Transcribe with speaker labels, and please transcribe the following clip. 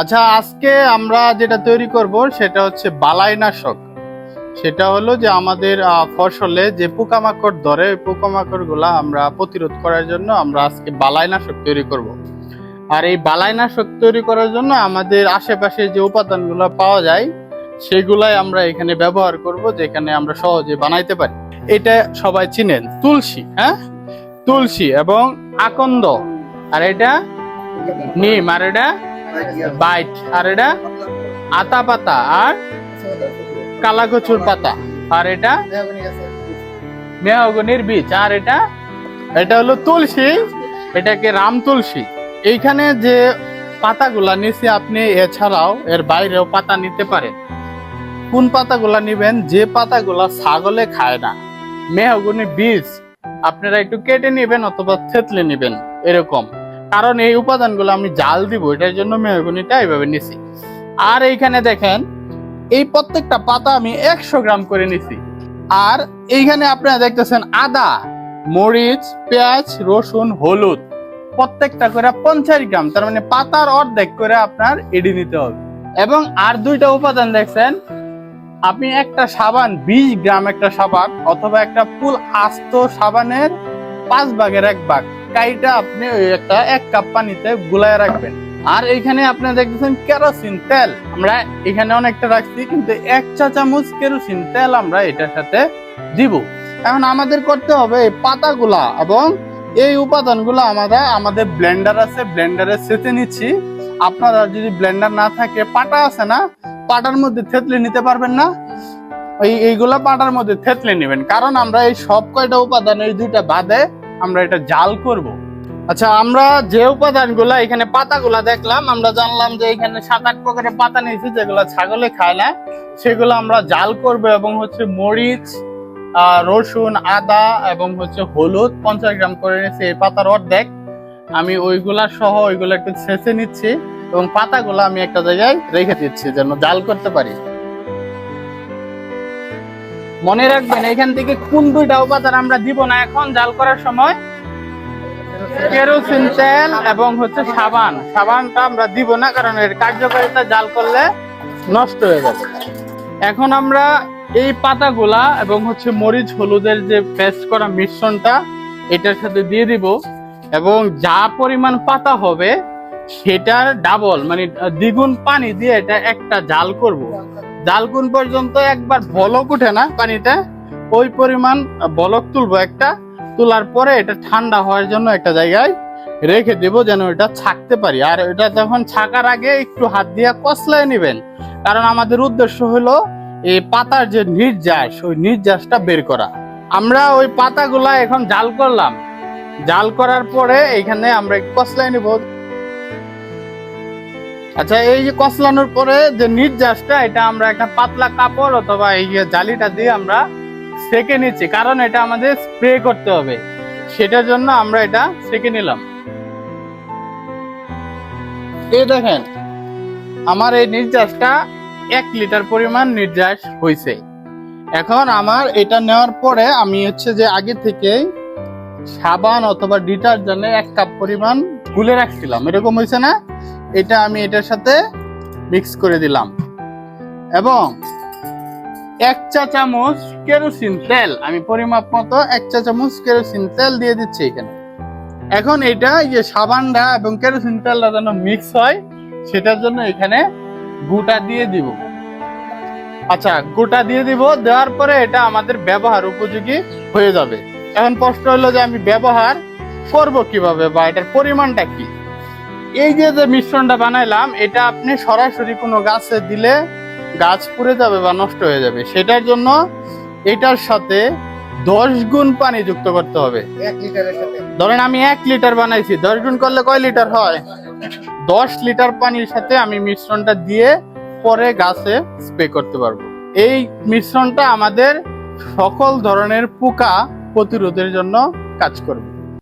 Speaker 1: আচ্ছা আজকে আমরা যেটা তৈরি করব সেটা হচ্ছে বালাইনাশক। সেটা হলো যে আমাদের ফসলে যে পোকামাকড় ধরে, ওই পোকামাকড়গুলা আমরা প্রতিরোধ করার জন্য আমরা আজকে বালাইনাশক তৈরি করব। আর এই বালাইনাশক তৈরি করার জন্য আমাদের আশেপাশে যে উপাদানগুলো পাওয়া যায়, সেগুলাই আমরা এখানে ব্যবহার করব, যেখানে আমরা সহজে বানাইতে পারি। এটা সবাই চিনেন, তুলসী হ্যাঁ? তুলসী এবং আকন্দ। আর এটা নিম, আর এটা বাইট, আর এটা আতা পাতা আর কালা কচুর পাতা। আর এটা মেহগনির বীজ, আর এটা এটা হলো তুলসী, এটাকে রাম তুলসী। এইখানে যে পাতাগুলা নিচে আপনি এছাড়াও এর বাইরেও পাতা নিতে পারেন। কোন পাতাগুলা নিবেন? যে পাতাগুলা ছাগলে খায় না মেহগনি বীজ। আপনারা একটু কেটে নেবেন অথবা থেতলে নেবেন, এরকম। কারণ এই উপাদানগুলো আমি জাল দিব, এটার জন্য মেহগনিটা এইভাবে নিছি। আর এইখানে দেখেন, এই প্রত্যেকটা পাতা আমি একশো গ্রাম করে নিছি। আর এইখানে আপনারা দেখতেছেন আদা, মরিচ, পেঁয়াজ, রসুন, হলুদ, প্রত্যেকটা করে পঞ্চাশ গ্রাম। তার মানে পাতার অর্ধেক করে আপনার এডি নিতে হবে। এবং আর দুইটা উপাদান দেখছেন, আপনি একটা সাবান, বিশ গ্রাম একটা সাবান, অথবা একটা ফুল আস্ত সাবানের পাঁচ ভাগের এক ভাগ। কাইটা আপনি ওই একটা এক কাপ পানিতে গুলায় রাখবেন। আর এইখানে আপনি দেখতেছেন কেরোসিন তেল। আমরা এখানে অনেকটা রাখছি, কিন্তু এক চা চামচ কেরোসিন তেল আমরা এটার সাথে দিব। এখন আমাদের করতে হবে এই পাতাগুলা এবং এই উপাদানগুলো আমাদের আমাদের ব্লেন্ডার আছে, ব্লেন্ডারে সেচে নিচ্ছি। আপনারা যদি ব্লেন্ডার না থাকে, পাটা আছে না, পাটার মধ্যে থেতলে নিতে পারবেন না। এই, এইগুলা পাটার মধ্যে থেতলে নেবেন। কারণ আমরা এই সব কয়টা উপাদান, এই দুইটা বাদে আমরা এটা জাল করব। আচ্ছা আমরা যে উপাদানগুলা এখানে পাতাগুলা দেখলাম, আমরা জানলাম যে এখানে সাত, আট প্রকারের পাতা নিয়েছি, যেগুলো ছাগলে খায় না। সেগুলো আমরা জাল করব এবং হচ্ছে মরিচ রসুন, আদা এবং হচ্ছে হলুদ পঞ্চাশ গ্রাম করে নিচ্ছি এই পাতার অর্ধেক। আমি ওইগুলা সহ ওইগুলো একটু ছেঁচে নিচ্ছি এবং পাতাগুলো আমি একটা জায়গায় রেখে দিচ্ছি যেন জাল করতে পারি। মনে রাখবেন, এখান থেকে কোন দুইটা উপাদান আমরা দিব না। এখন জাল করার সময় কেরোসিন, তেল এবং হচ্ছে সাবান। সাবানটা আমরা দিব না, কারণ এর কার্যকারিতা জাল করলে নষ্ট হয়ে যাবে। এখন আমরা এই পাতাগুলা এবং হচ্ছে মরিচ, হলুদের যে পেস্ট করা মিশ্রণটা, এটার সাথে দিয়ে দিব। এবং যা পরিমাণ পাতা হবে, সেটার ডাবল মানে দ্বিগুণ পানি দিয়ে এটা একটা জাল করব। জাল কোন পর্যন্ত একবার বলক উঠে না পানিতে, ওই পরিমাণ বলক তুলবো একটা, তোলার পরে এটা ঠান্ডা হওয়ার জন্য একটা জায়গায় রেখে দেব যেন এটা ছাকতে পারি। আর এটা যখন ছাকার আগে একটু হাত দিয়ে কসলায় নেবেন, কারণ আমাদের উদ্দেশ্য হলো এই পাতার যে নির্যাস, ওই নির্যাসটা বের করা। আমরা ওই পাতাগুলা এখন জাল করলাম। জাল করার পরে এখানে আমরা কসলায় নিব। আচ্ছা এই যে কসলানোর পরে যে নির্যাসটা, এটা আমরা একটা পাতলা কাপড় অথবা এই যে জালিটা দিয়ে আমরা সেকে নিচ্ছি। কারণ এটা আমাদের স্প্রে করতে হবে। সেটার জন্য আমরা এটা সেকে নিলাম। এই দেখেন, আমার এই নির্যাসটা এক লিটার পরিমাণ নির্যাস হয়েছে এখন আমার এটা নেওয়ার পরে আমি হচ্ছে যে আগে থেকে সাবান অথবা ডিটারজেন্টে এক কাপ পরিমাণ গুলে রাখছিলাম। এরকম হয়েছে না? এটা আমি এটার সাথে মিক্স করে দিলাম। এবং এক চা চামচ কেরোসিন তেল, আমি পরিমাপ মতো এক চা চামচ কেরোসিন তেল দিয়ে দিচ্ছি এখানে। এখন এটা যে সাবানটা এবং কেরোসিন তেলটা যেন মিক্স হয়, সেটার জন্য এখানে গুটা দিয়ে দিব। আচ্ছা গোটা দিয়ে দিব, দেওয়ার পরে এটা আমাদের ব্যবহার উপযোগী হয়ে যাবে। এখন প্রশ্ন হলো যে আমি ব্যবহার করব কীভাবে বা এটার পরিমাণটা কি? এই যে যে মিশ্রণটা বানাইলাম এটা আপনি সরাসরি কোনো গাছে দিলে গাছ পুড়ে যাবে বা নষ্ট হয়ে যাবে। সেটার জন্য এটার সাথে দশ গুণ পানি যুক্ত করতে হবে। ধরেন আমি এক লিটার বানাইছি দশ গুণ করলে কয় লিটার হয়? দশ লিটার পানির সাথে আমি মিশ্রণটা দিয়ে পরে গাছে স্প্রে করতে পারব। এই মিশ্রণটা আমাদের সকল ধরনের পোকা প্রতিরোধের জন্য কাজ করবে।